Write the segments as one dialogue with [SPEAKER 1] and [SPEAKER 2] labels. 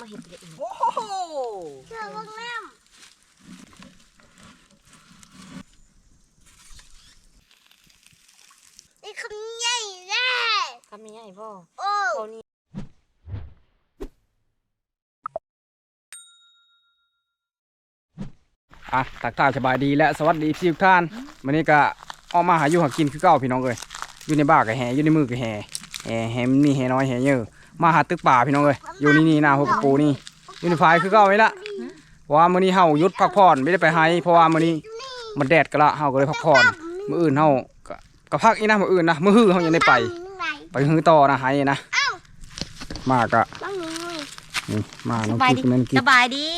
[SPEAKER 1] มาเห็ดเด็ดอีก
[SPEAKER 2] โอ้โห
[SPEAKER 3] เชื่อว่าน้ำนี่คำใหญ่แน่
[SPEAKER 1] คำนี้ไอ้พ่อ
[SPEAKER 3] โอ้
[SPEAKER 1] เขานี่
[SPEAKER 2] อะตักทายสบายดีและสวัสดีพี่ทุกท่านวันนี้ก็ออกมาหาอยู่หากินคือเก่าพี่น้องเอ้ยอยู่ในบ้านก็แห่อยู่ในมือก็แห่แห่แห่มีแห่น้อยแห่เยอะ มาหาตึกป่าพี่น้องเอ้ยอยู่นี่นี่หน้าหัวกระปูนี่อยู่ในไฟคือเก่าไว้ละเพราะว่ามื้อนี้เฮาหยุดพักผ่อนไม่ได้ไปไฮเพราะว่ามื้อนี้มันแดดก็ละเฮาก็เลยพักผ่อนมื้ออื่นเฮาก็ก็พักอีกนะมื้ออื่นนะมื้อฮื้อเฮายังได้ไป ไปฮื้อต่อนะไฮนะมาก็
[SPEAKER 3] บ้างหนู
[SPEAKER 2] นี่มา
[SPEAKER 1] ส
[SPEAKER 2] น้อง
[SPEAKER 1] บาย
[SPEAKER 2] กิ๊
[SPEAKER 1] ดี
[SPEAKER 2] กนั่นกิ๊
[SPEAKER 1] ส
[SPEAKER 2] ก
[SPEAKER 1] บายดี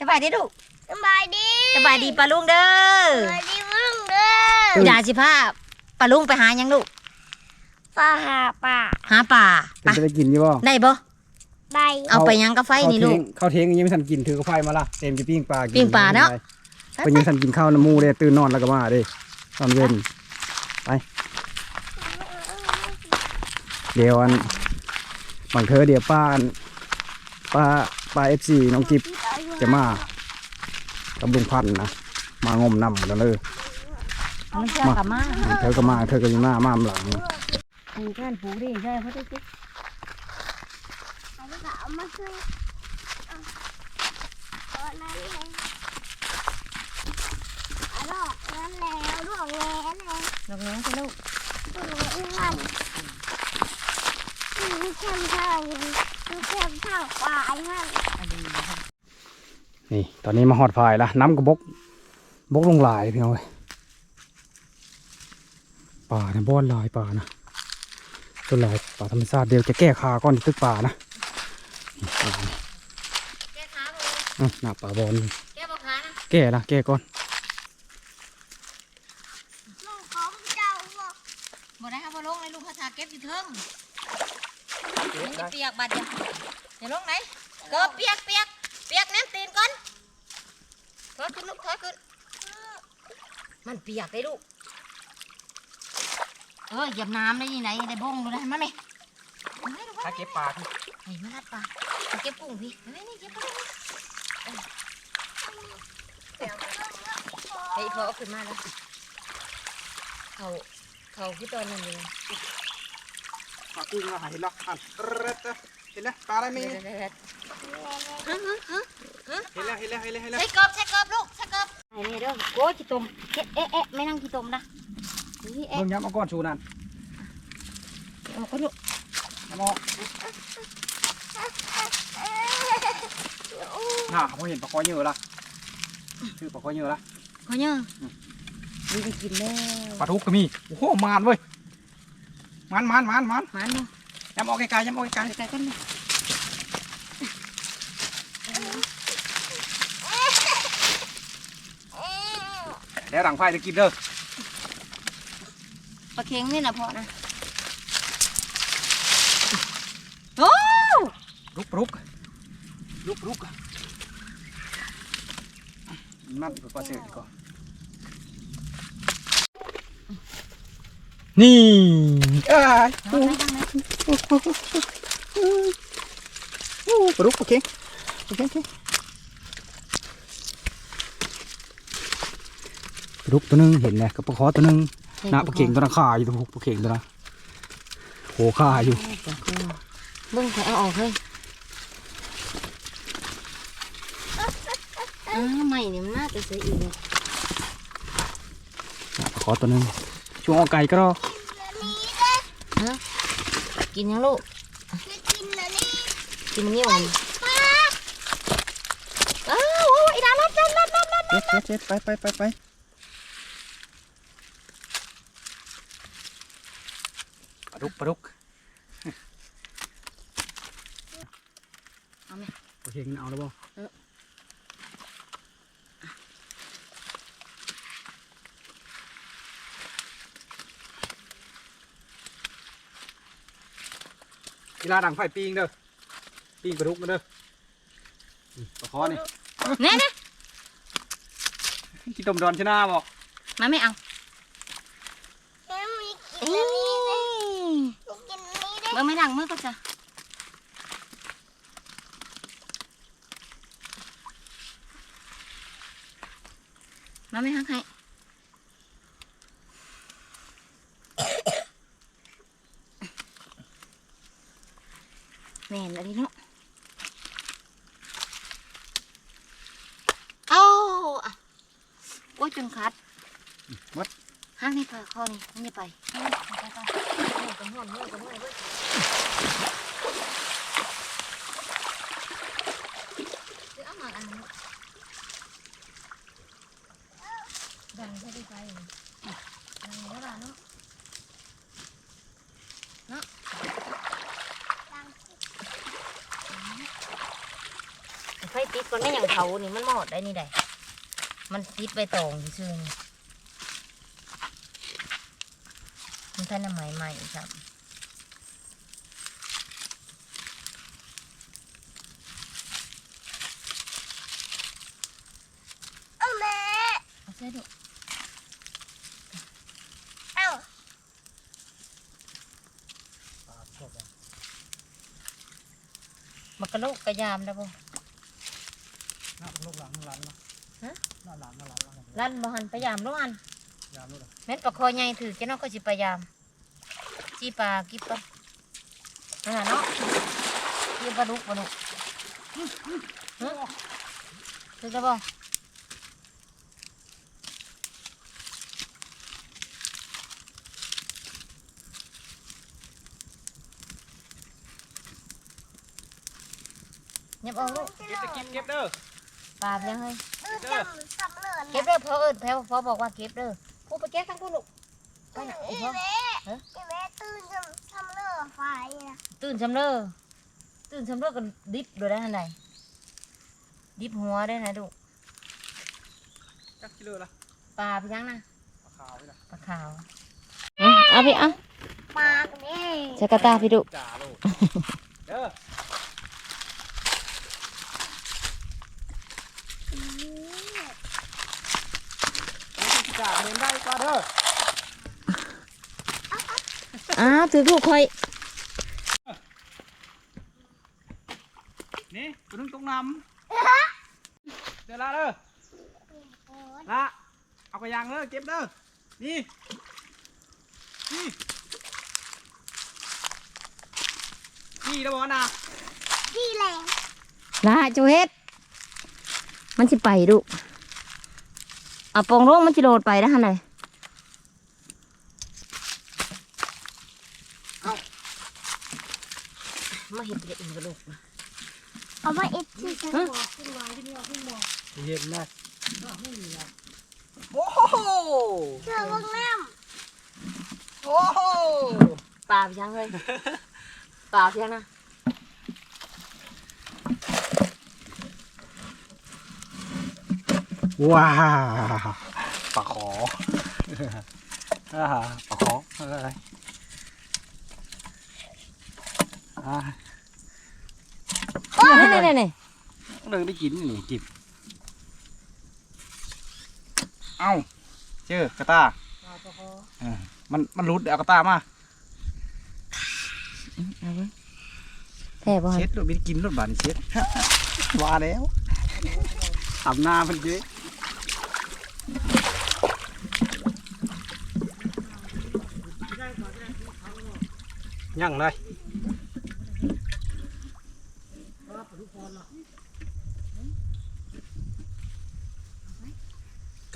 [SPEAKER 1] สบายดีลูก
[SPEAKER 3] สบายดี
[SPEAKER 1] สบายดีปลาลุงเด้อ
[SPEAKER 3] สบายดีมึงเด้อ
[SPEAKER 1] อย่าสิพาปลาลุงไปหายังลูก
[SPEAKER 3] ป้าหาป่า
[SPEAKER 1] หาป่า
[SPEAKER 2] เป็นจะได้กินอยู่บ่
[SPEAKER 1] ได้บ่
[SPEAKER 3] ใบ
[SPEAKER 1] เอาไปยังกับไฟนี่ลูก
[SPEAKER 2] ข้าวเทงยังไม่ทันกินถือกระไฟมาละเต็มจะปิ้งปลากิ
[SPEAKER 1] ปิ้งปลาเนาะ
[SPEAKER 2] เป็นยังทันกินข้าวน้ำมูเลยตื่นนอนแล้วก็มาเด้ตอนเย็นไป เดี๋ยวอันบางเธอเดี๋ยวป้าอันป้าป้าเอฟซีน้องกิฟจะมากับลุงพันธุ์นะมางมน้ำกันเลย
[SPEAKER 1] มันเชื่อกับมา
[SPEAKER 2] เธอก็มาเธอก็ยังมามาหลัง
[SPEAKER 1] ผูกกันผูกดิใช่เพราะที่
[SPEAKER 3] เอามาช่วยเอาเอานั่นเลยเอาดอกนั่นแล้วดอกแง่เลย
[SPEAKER 1] ลูกน้องสิลูก
[SPEAKER 3] ดอกแง่นั่นมีเข้มทางมีเข้มทางปลายนั่น
[SPEAKER 1] อันนี้
[SPEAKER 2] นี่ตอนนี้มาหอดพายละน้ำกระบกบกลงหลายพี่น้องเอ้ยป่าเนี่ยบ้อนหลายป่านะ ต้นหลายป่าธรรมชาติเดียวจะแก้คาก้อนที่ตึกป่านะนี่ป่านี่
[SPEAKER 1] แก้ขาบ่
[SPEAKER 2] อื้อหน้าป่าบอล
[SPEAKER 1] แก้บ่ขานะ
[SPEAKER 2] แก้นะแก้ก่อน
[SPEAKER 3] ลูกของเจ้าบอก
[SPEAKER 1] บ่ได้ครับบ่ลงเลยลูกเขาทาเก็บอยู่เทิงมันจะเปียกบัดเดียวอย่าลงไหนเกิบเปียกเปียกเปียกแนมตีนก่อนถอยขึ้นลูกถอยขึ้นมันเปียกได้ลูก เออเหยียบน้ำได้ยังไงได้บ้งดูได้มาไหมมาไหมลูก
[SPEAKER 2] ถ้าเก็บป่าที่
[SPEAKER 1] ไอ้มาลัดปลาเอาเก็บกุ้งพี่มาไหมนี่เก็บปลาไอ้พอเอาขึ้นมาแล้วเขาเขาคือตอนนั้นเลย
[SPEAKER 2] ป่ากุ้งหายล็อกอันเห็นแล้วปลาอะไรมี
[SPEAKER 1] เดี๋ยวๆๆฮะฮะฮะ
[SPEAKER 2] เห็นแล้วเห็นแล้วเห็นแล้วเห็นแล้ว
[SPEAKER 1] ใส่กรอบใส่กรอบลูกใส่กรอบไอ้นี่เด้อโอ้ยขี้ตมเอ๊ะเอ๊ะเอ๊ะไม่นั่งขี้ตมนะ นี่เอ๊ะ
[SPEAKER 2] เบิ่งย้ำเอาก้อนชูนั่น
[SPEAKER 1] เอาก็ลูก
[SPEAKER 2] ย้ำเอาหน้าเขาเห็นปลาคอยเยอะละชื่อปลาคอยเยอะละ
[SPEAKER 1] เขาเนี่ยนี่ไปกินแล้ว
[SPEAKER 2] ปลาทุกก็มีโอ้โหมานเว้ยมานมานมานมาน
[SPEAKER 1] มันเนาะ
[SPEAKER 2] ย้ำเอาไกลๆย้ำเอาไกล
[SPEAKER 1] ไกลๆกันเลย
[SPEAKER 2] ๆแล้วหลังไฟจะกินเด้อ
[SPEAKER 1] ปลา เค็งนี่นะพ่อนะโอ้
[SPEAKER 2] ลุกลุกลุกลุกนั่นก็เสียก่อนนี่อ้ยปลุกโอเคโอเคโอเคปลุกตัวหนึงเห็นไหมกับปลาคอตัวหนึง น้าปลาเข่งตัวนั้นขาอยู่ตัวปลาเข่งตัวนั้นโหขาอยู่
[SPEAKER 1] เบิ้งเขาเอาออกเลยอ้าวใหม่เนี่ยมันน่าจะเสียอีกเลย
[SPEAKER 2] หน้าปลาคอตัวหนึงช่วงเอาไก่ก็รอ
[SPEAKER 1] กินยังลูก
[SPEAKER 3] จะกินนะนี่
[SPEAKER 1] กินมันนี่มัน
[SPEAKER 3] ป้า
[SPEAKER 1] อ้าวโอ้ยดาลัดลัดลัดลัดลัด
[SPEAKER 2] เช็ดเช็ดเช็ดไปไปไปไปปลา ดุกปลาดุก
[SPEAKER 1] เอาไหม
[SPEAKER 2] ปลาเข่งเอาแล้วบ่
[SPEAKER 1] เออ
[SPEAKER 2] กีฬาดังไฟปีงเด้อปีงปลาดุกมาเด้อนี่ปลาคอนี่
[SPEAKER 1] แน่แน่
[SPEAKER 2] ที่ต้มดอนชนะบอก
[SPEAKER 1] มาไม่เอา
[SPEAKER 3] ไม่ดั
[SPEAKER 1] งเมื่อก็จะมาไม่ทักให้ นห่วงเว้ยเดี๋ยวเอามาอันนี้ดังใช่ไหมไปดังแล้วล่ะเนาะเนาะไฟติดก่อนไม่อย่างเขานี่มันหมดได้นี่ได้มันติดใบตองซื่อนี่ มันท่านใหม่ใหม่ครับ
[SPEAKER 3] เอาแม่
[SPEAKER 1] เอาเสื้อดู
[SPEAKER 3] เอา
[SPEAKER 1] มันกระโลกกระยามได้บ่
[SPEAKER 2] น้าลูกหลังหลังนะ
[SPEAKER 1] ฮะ
[SPEAKER 2] หน้าหลังหน้าหลังหลัง
[SPEAKER 1] ลั่นบ่หันพยายามลูกอัน
[SPEAKER 2] ยามลูกหลัง
[SPEAKER 1] แม่นปลาคอใหญ่ถือแค่น้องก็สิพยายาม จีปลากิบปะนั่นน่ะเนาะจีปลาดุกปลาดุกฮะถือจะบ่เงียบเอาลูก
[SPEAKER 2] เก็บตะกิบเก็บเด้อ
[SPEAKER 1] ปลาไปยังเฮ้ย
[SPEAKER 3] เออจำจำเลิศ
[SPEAKER 1] เก็บเด้อพ่อเอิญพ่อพ่อบอกว่าเก็บเด้อพูดไปเก็บทั้งพูดลูกไป
[SPEAKER 3] ไป
[SPEAKER 1] ไหน
[SPEAKER 3] อี
[SPEAKER 1] พ่อ
[SPEAKER 3] แม่อีแม่ตื่นจำจำเลิศไฟนะ
[SPEAKER 1] ตื่นชำเล้อตื่นชำเล้อกันดิบโดยได้ทันใดดิบหัวได้นะลูก
[SPEAKER 2] จักกิโลละ
[SPEAKER 1] ปลาไปยังนะ
[SPEAKER 2] ปลาขาวนี่ละ
[SPEAKER 1] ปลาขาวเอาพี่เอา
[SPEAKER 3] ปากนี่
[SPEAKER 1] ใช้กระตาพี่ดุ
[SPEAKER 2] จ่าโลดเด้อจ่าเห็นได้กว่าเด้อ
[SPEAKER 1] อ้าวถือลูกคอย
[SPEAKER 2] นี่ ตัวนึงตรงน้ำเดี๋ยวละเด้อละเอาไปยางเด้อเก็บเด้อนี่นี่นี่แล้วบอกนะ
[SPEAKER 3] ดีแหละ
[SPEAKER 1] ลาจูเฮ็ดมันสิไปดุเอาปองร่งมันจะโดดไปนะฮะไหนมาเห็นเด็กอีกลูก
[SPEAKER 3] เอาไว้เอ็ดที่จะ
[SPEAKER 2] เห็นนะโอ้โห
[SPEAKER 3] เชื่อว่าแม่
[SPEAKER 2] โอ้โห
[SPEAKER 1] ปลาไปยังเลยปลาไปยังนะ
[SPEAKER 2] ว้าวปลาขออ่าปลาขออะไร อ่า
[SPEAKER 1] นี่นี่นี่
[SPEAKER 2] เดินได้กินนี่จิบเอ้าเจอกระตาเออมันมันรุดเอากระตามา
[SPEAKER 1] แท่บ่
[SPEAKER 2] เช็ดรถบินกินรถบานเช็ด ว่าแล้วอาบน้ำมันเยอะยังเลย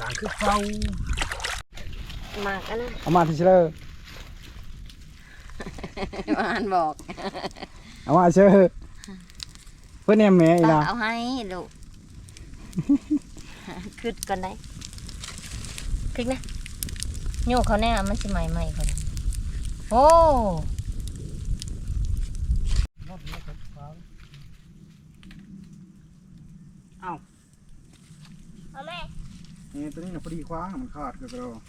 [SPEAKER 2] างคือเฝ้ามา
[SPEAKER 1] กอันนั้น
[SPEAKER 2] เอามาที่เชลอ
[SPEAKER 1] อ่านบอก
[SPEAKER 2] เอามาเชลอเพื่อนเนี่ยแม่อี
[SPEAKER 1] ป้า
[SPEAKER 2] นะ
[SPEAKER 1] เอาให้ลูกขึ้นก่อนได้คลิกนะโยกเขาแน่มันสิใหม่ใหม่ๆคนโอ้
[SPEAKER 3] เอาแม่
[SPEAKER 2] นี่ตัวนี้น่ะพอดีคว้างมันขาดก็กระโดด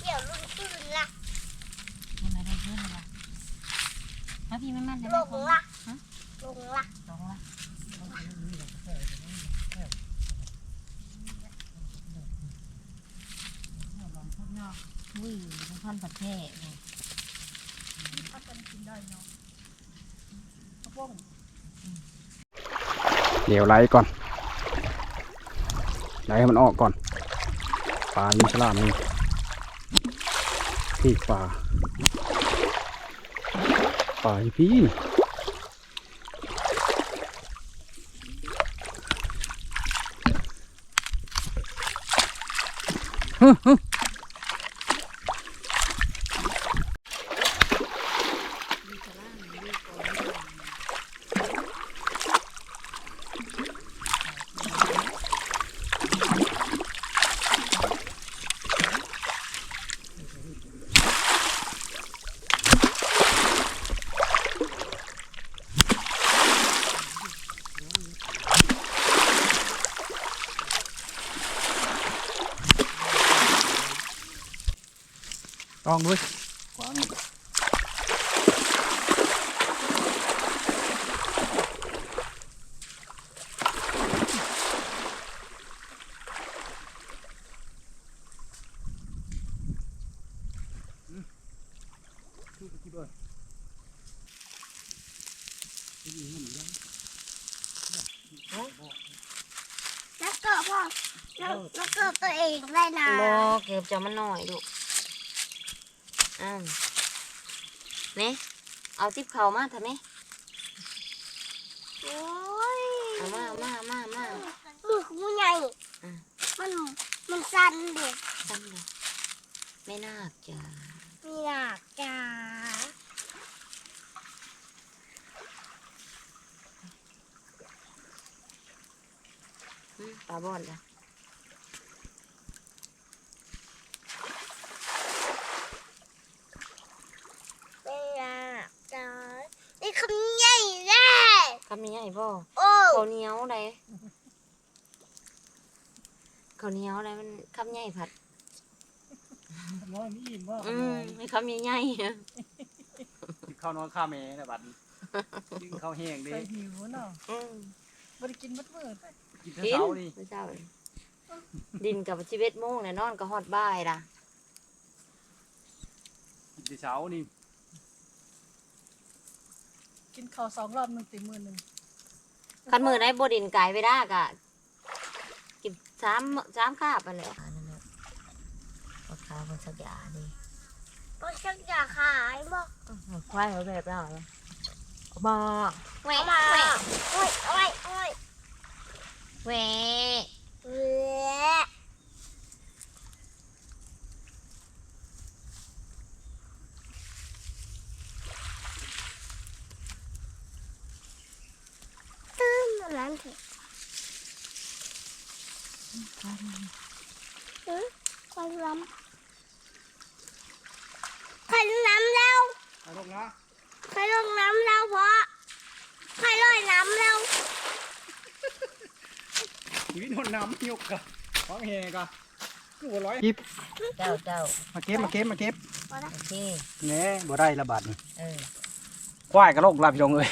[SPEAKER 3] เดี๋ยวลุงตื่นละ
[SPEAKER 1] ยังไงได้เพื่อนละมาพี่ไม่มั่น
[SPEAKER 3] ลงละลงละ
[SPEAKER 1] ลงละอุ้ยเป็นพันประเทศเลย
[SPEAKER 2] เเดี๋ยวไล่ก่อนไหนให้มันออกก่อนปลาอยู่ฉลามนี่พี่ปลาปลาอีพี่ฮึฮึ ลองด้วยขวาง
[SPEAKER 3] แล้วก็พ่อแล้วแล้วก็ตัวเองได้นะ
[SPEAKER 1] รอเก็บจะมันหน่อยลู กอ้าวนี่เอาทิพเขามาทำไม
[SPEAKER 3] โอ้ย
[SPEAKER 1] เอามามามามา
[SPEAKER 3] มือของผู้ใหญ่
[SPEAKER 1] อะ
[SPEAKER 3] มันมันสั่นเด็ก
[SPEAKER 1] ซ้ำเลยไม่น่าจะ
[SPEAKER 3] มีหนักจ้า
[SPEAKER 1] อืมปลาบอดละ
[SPEAKER 3] มีหนักจ้านี่คำใหญ่แน่
[SPEAKER 1] คำนี้ใหญ่ บ่
[SPEAKER 3] โอ้
[SPEAKER 1] ข้าวเหนียวอะไรข้าวเหนียวอะไรมันคำใหญ่ผัด
[SPEAKER 2] น้อยนี่อิ่มว่า
[SPEAKER 1] อืมไม่คำใหญ่ๆอะ
[SPEAKER 2] ข้าวนอนข้าแม่นะบัดนี้กินข้าวแห้งดิ
[SPEAKER 4] เคยหิวเนาะ
[SPEAKER 1] อืม
[SPEAKER 4] บ่ได้กินมัดมือ
[SPEAKER 2] กิน
[SPEAKER 1] กิน
[SPEAKER 2] เช้านี่
[SPEAKER 1] ไม่เจ้าเลยดินกับชีวิตโมงเนี่ยนอนก็ฮอดบ่ายล่ะ
[SPEAKER 2] กินเช้านี่
[SPEAKER 4] กินข้าวสองรอบหนึ่งตีมือหนึ่ง
[SPEAKER 1] คันมือได้บดินไก่ไปได้กะกินสามมื้อสามคาบไปแล้วนั่นแหละปลาขาวมันสักอย่างดี
[SPEAKER 3] ก็ชักอยากขายบอก
[SPEAKER 1] ควายเขาแบบเราเหรอมา
[SPEAKER 3] แหวะแหวะโอ้ยโอ้ยโอ้ย
[SPEAKER 1] แหว
[SPEAKER 3] แหวะ ตื้มอะไรเถอะเออควันล้ำควันล้ำแล้ว
[SPEAKER 2] เอาลงนะ
[SPEAKER 3] ใครลงน้ำแล้วเพราะใครลอยน้ำแล้ว
[SPEAKER 2] ชีวิตคนน้ำยกกะข้าวแห้งกะคือบ่ร้อยกิบ
[SPEAKER 1] เจ้าเจ้า
[SPEAKER 2] มาเก็บมาเก็บมาเก็บ
[SPEAKER 1] โอเค
[SPEAKER 2] แหน่บ่ได้ละบาดนี่
[SPEAKER 1] เออ
[SPEAKER 2] ควายกระโลกลาพี่น้องเอ้ย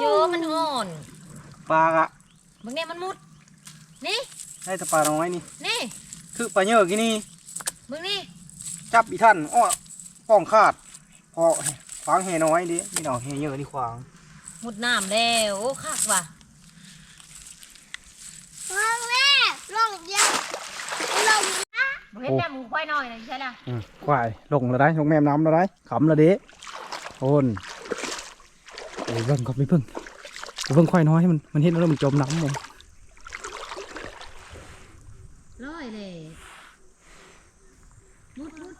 [SPEAKER 1] โยมันห่อน
[SPEAKER 2] ปลากะ
[SPEAKER 1] มึงเนี่ยมันมุด นี่
[SPEAKER 2] ได้แต่ปลาน้อยนี่
[SPEAKER 1] นี่
[SPEAKER 2] คือปลาเยอะกี่นี่
[SPEAKER 1] มึงนี่
[SPEAKER 2] จับอีท่านอ้อป้องขาด พอขวางแห่น้อยดินี่น้องแห่เยอะนี่ขวาง
[SPEAKER 1] มุดน้ำแล้วโอ้คักว่ะ
[SPEAKER 3] ลงแม่ลงเดียวลงนะ
[SPEAKER 1] มึงเห็นแม่มึงควายน้อยนะใช่ละ
[SPEAKER 2] อืมควายลงแล้วได้ลงแม่น้ำแล้วได้ขำแล้วเด้โอนโอ้ยเบิ่งก็ไปเบิ่งไป เบิ่งควายน้อยให้มันมันเห็นแล้วมันจมน้ำหมด
[SPEAKER 1] ร้อยเลยมุดมุด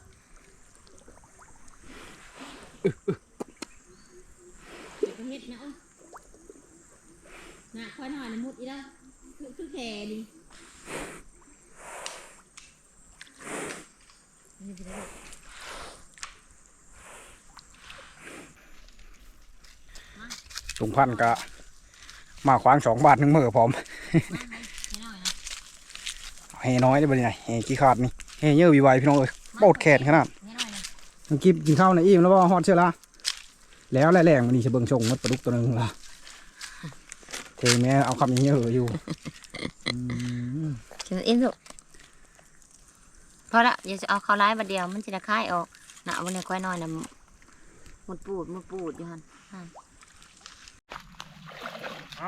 [SPEAKER 1] เดี๋ยวไปเฮ็ดนะอุ้ยน่ะควายน้อยนะมุดอีแล้วคือคือแข่ดินี่ไปเลย
[SPEAKER 2] ลุงพันธุ์ก็ มาขวางสองบาทหนึ่งมือพร้อม
[SPEAKER 1] ให้หน่อยนะ
[SPEAKER 2] แห่น้อยได้บ่เนี่ยแห่กี่ขาดนี่แห่เยอะวีไวพี่น้องเอ้ยโบดแขนขนาด
[SPEAKER 1] ให้หน่อยนะ
[SPEAKER 2] เมื่อกี้กินข้าวในอิ่มแล้วว่าฮอดเชื่อละแล้วแรงๆมันนี่จะเบิ่งชงมันปลาดุกตัวหนึงละเทแม่เอาคำอย่างเงี้ยเหอะอยู่อืม
[SPEAKER 1] กินอินสุพอละอย่าจะเอาข้าวร้ายบัดเดียวมันจะได้คายออกน่ะวันนี้ควายน้อยนะหมดปูดหมดปูดอยู่หัน
[SPEAKER 2] เ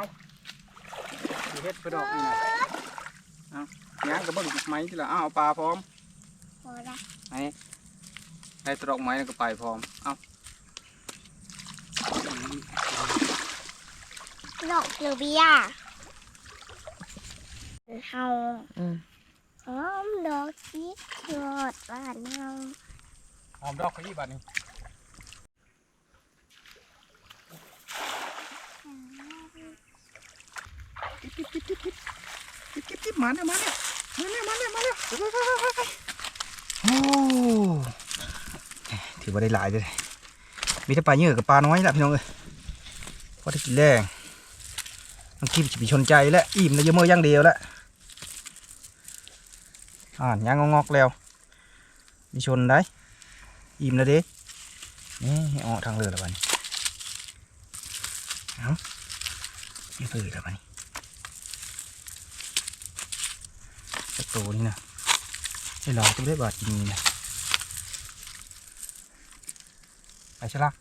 [SPEAKER 2] ฮ็ดไปดอกนี่นะย่างกับเบิ้งไม้ที่ละอ้าวเอาปลาพร้อม
[SPEAKER 3] พอละ
[SPEAKER 2] ไอ้ได้ตรอกไม้แล้วก็ไปพร้อม เอ้า
[SPEAKER 3] ดอกเกลือเบียร์เฮา
[SPEAKER 1] อืม
[SPEAKER 3] หอมดอกชีสยอดบ้านเฮา
[SPEAKER 2] หอมดอกขยี้บาดนี้ กิ๊บกิ๊บกิ๊บกิ๊บกิ๊บกิ๊บกิ๊บมาเนี่ยมาเนี่ยมาเนี่ยมาเนี่ยมาเนี่ยไปไปไปไปโอ้ถือว่าได้หลายเลยมีแต่ปลาเยอะกับปลาน้อยละพี่น้องเอ้ยพอได้กินแรงน้องกิ๊บจะไปชนใจแล้วอิ่มแล้วเยอะเมื่อย่างเดียวแล้วอ่านย่างงอกแล้วมีชนได้อิ่มแล้วเด้นี่ออกทางเรือแล้วบัดนี้เอาไม่เปิดแล้วบัดนี้ จะโตนี่นะไอ้หลอกตัวได้บาดจริงนี่นะไปชะลัก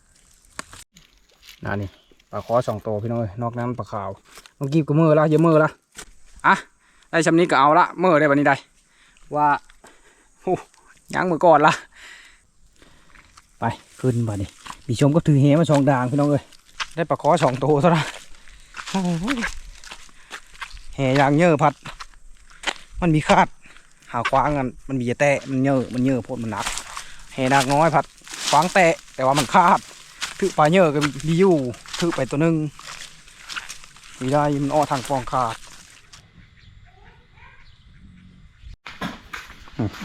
[SPEAKER 2] น่านี่ปลาคอสองโตวพี่น้องเอ้ยนอกนั้นปลาขาวมื่อกี้ก็มือละเยอะมือละอะได้ชำนี้ก็เอาละมือได้บัดนี้ได้ ว่าโอ้ยังมือก่อนละไปขึ้นมาดิมีชมก็ถือเฮมาสองด่างพี่น้องเอ้ยได้ปลาคอสองตัวเท่านั้นโอ้โหแหยางเยอะพัด มันมีคาดหาคว้างกันมันมีแตะมันเยอะมันเยอะพดมันหนักแหนักน้อยพัดคว้างแตะแต่ว่ามันคาดถือปลาเยอะก็มีอยู่ถือไปตัวหนึงมีได้มันอ้อทางฟองขาด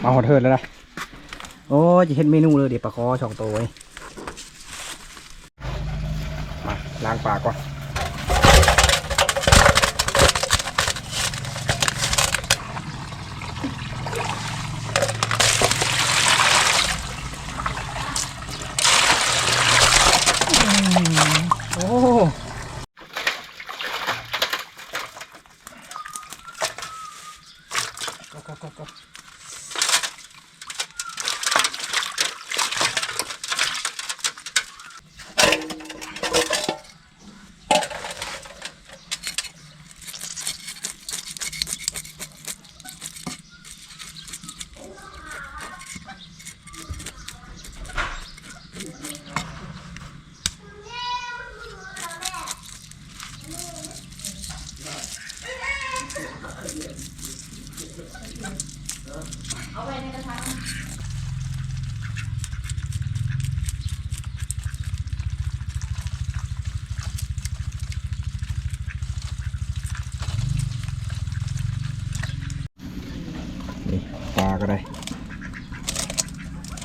[SPEAKER 2] มาหอดเทิดแล้วนะโอ้จะเห็นเมนูเลยเดี๋ยวปลาคอสองตัวไว้มาล้างปากก่อน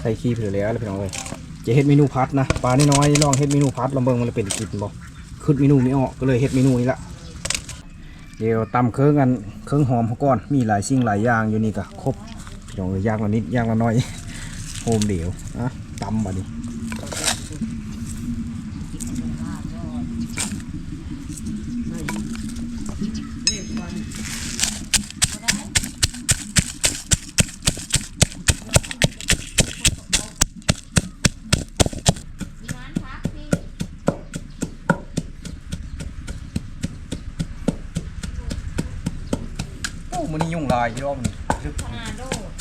[SPEAKER 2] ส่ขี้เผือแล้วเลยพี่น้องเลยจะเฮ็ดเมนูพัดนะปลาน้อยๆลองเฮ็ดเมนูพัดลองเบิ่งมันจะเป็นกินบ่ขึ้นเมนูไม่ออกก็เลยเฮ็ดเมนูนี้ละเดี๋ยวตำเครื่องกันเครื่องหอมก่อนมีหลายสิ่งหลายอย่างอยู่นี่ก็ครบพี่น้องเลยย่างละนิดย่างละน้อยโฮมเดี๋ยวนะตำบัดนี้
[SPEAKER 1] มีร้านพักที่
[SPEAKER 2] โอ้มันนี่ยุ่งลายที่รอบมันลึก
[SPEAKER 1] ขนาดโดด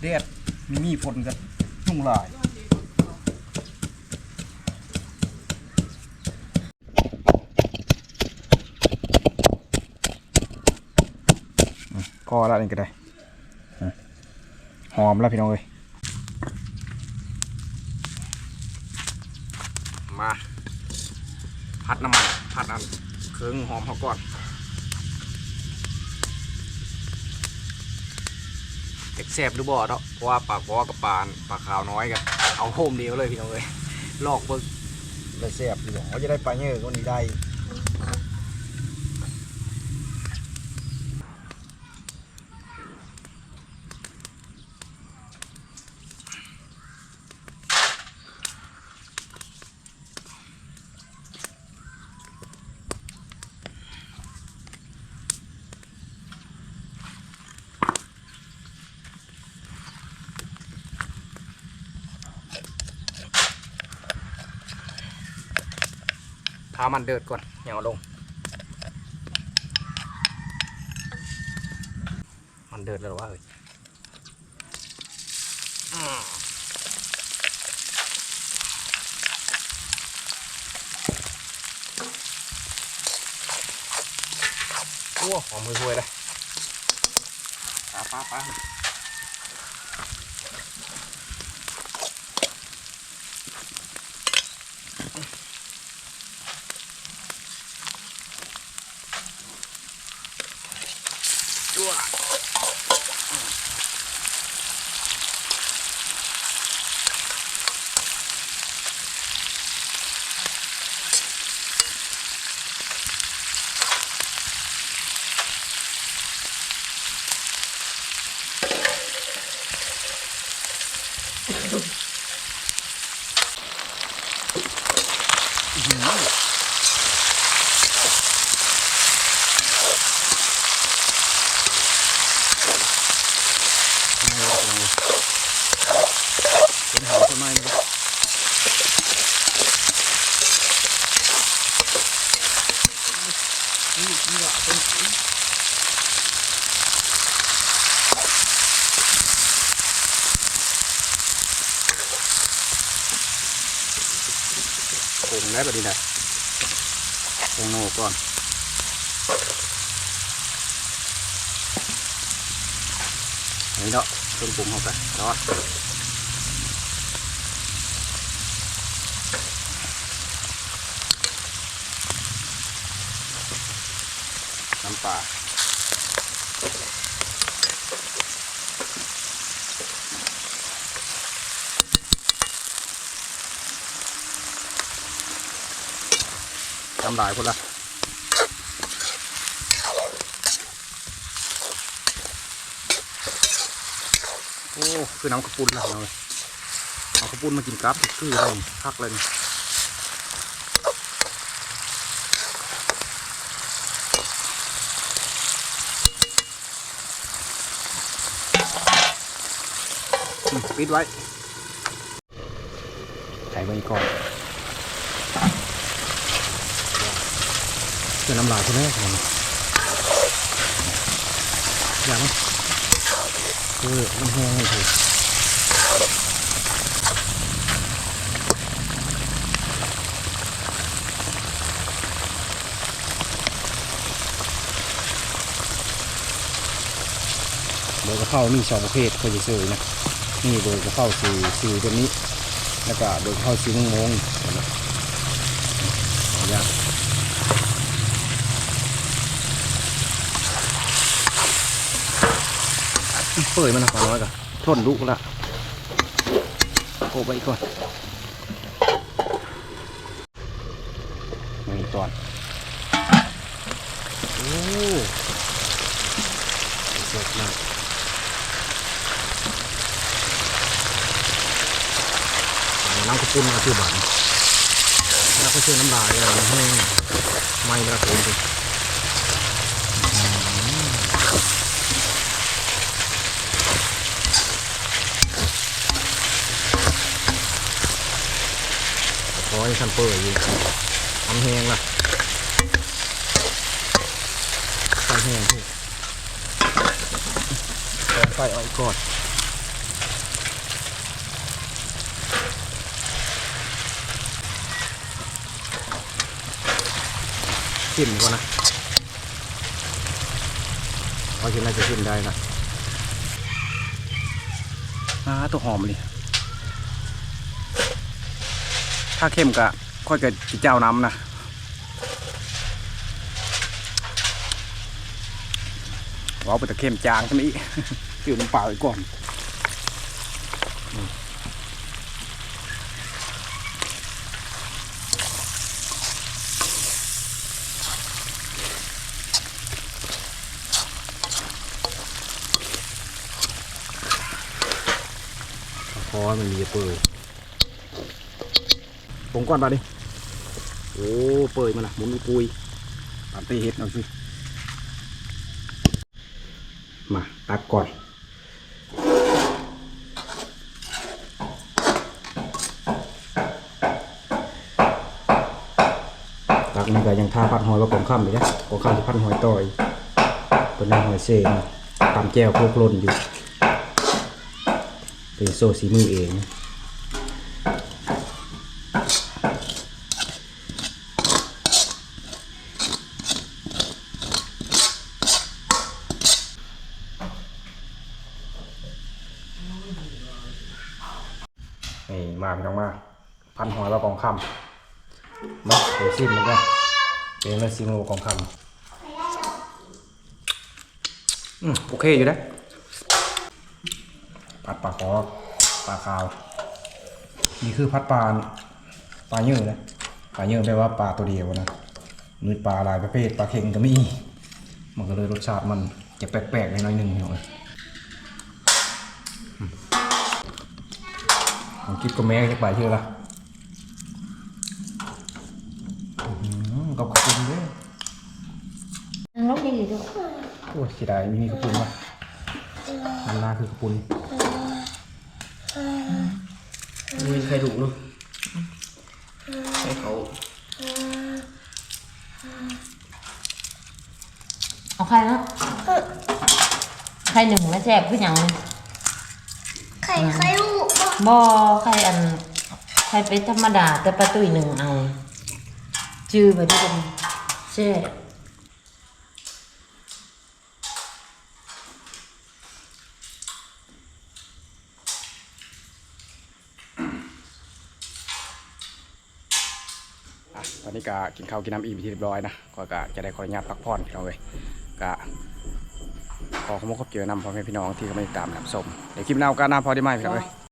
[SPEAKER 2] เด็ดมีมีผลกันยุ่งลายอืมพอแล้วนี่ก็ได้อืมหอมแล้วพี่น้องเอ้ยมา พัดน้ำมัน พัดอันเครื่องหอมเขาก่อน แซบดูบ่เนาะเพราะว่าปากบอกับปลาปลาขาวน้อยกันเอาโฮมเดียวเลยพี่น้องเลยลอกเบิ่งเลยแซบอยู่เขาจะได้ปลาเยอะกว่านี้ได้ มันเดือดก่อนเหี่ยวลง มันเดือดแล้วหรอวะเฮ้ยโอ้หอมมือช่วยเลยป้าป้าป้า ผงได้แบบนี้นะแตงโมก่อนนี่เนาะเครื่องปรุงเข้าไปทอดน้ำปลาำลายพุ่นละโอ้คือน้ำกระปุนละเราเลยเอากระปุนมากินกับคือเลยพักเลยปิดไว้ใส่ไว้ก่อน จอน้ำลายคนแรกเลยอย่างมันเออมันแห้งเลยเถอะเบอร์กระเพรามีสองประเภทเคยจะซื้อนะนี่เบอร์กระเพราสีสีตัวนี้แล้วก็เบอร์กระเพราสีม่วงมงๆอย่าง เปิดมันนะขอน้อยก่อนทนลุกละโอ้ไปก่อนมาอีกตอนโอ้สดมากเอาน้ำกระปุ้นมาคือบันแล้วก็เชื่อน้ำลายอะไรให้ไม่ละโผล่ไปข อให้คันเปิดอยู่ทำแห้งละไฟแห้งพี่เปิดไฟอาไว้ก่อนชิมก่อนนะว่าชิมน่าจะชิมได้นะอ่าตัวหอมเลย ถ้าเข้มกะค่อยเกับเจ้าน้ำนะว้าวไปแต่เข้มจางใช่ไหมอีติวน้ำเปล่าอีกก่อนอืมคอมันมีเปื่อ ยปรุงก่อนมาดิโอ้เปื่อยมันนะหมุนปุยตามตีเห็ดหน่อยสิมาตักก่อนตักนี่ก็ยังท่าพัดหอยว่าผมข้ามเลยนะผมข้ามจะพัดหอยต่อยเป็นน้หอยเซนะตำแก้วโคกลนอยู่เป็นโซสีมือเองนี่มา พี่น้องมาพันหอยว่ากองคำมาเดี๋ยวซิมมันก็เดี๋ยวมาซิมว่ากองคำอืมโอเคอยู่นะผัดปลาคอปลาขาว นี่คือพัดปลาปลาเยื่อนะปลาเยื่อแปลว่าปลาตัวเดียวนะมีปลาหลายประเภทปลาเค็งก็มี มันก็เลยรสชาติมันจะแปลกๆหน่อยหนึ่งพี่น้อง เอ้ยผมคิดก็แม่จะไปเชื่อละอื้อหือกับกระปุนด้วย
[SPEAKER 1] ลงยังไงดู
[SPEAKER 2] โอ้ยเสียดายไม่มีกระปุนว่ะมันน่าคือกระปุน
[SPEAKER 5] มีใครถูกเนาะให้เขา
[SPEAKER 1] เอาใครนะใครหนึ่งแล้วแซ่บขึ้นยัง
[SPEAKER 3] ไข่ไข่ลูก บ่
[SPEAKER 1] บ่อันใครเป็นธรรมดา แต่ประตุยหนึ่งเอา จื้อไปด้วยกันแซ่
[SPEAKER 2] อะตอนนี้ก็กินข้าวกินน้ำอิ่มไปที่เรียบร้อยนะก็กะจะได้ขออนุญาตพักผ่อนพี่น้องเลยกะขอขอบคุณขอบเกี่ยวนำพ่อแม่พี่น้องที่กำลังติดตามรับชมเดี๋ยวคลิปหน้าโอกาสหน้าพอได้ไหมพี่น้องเลย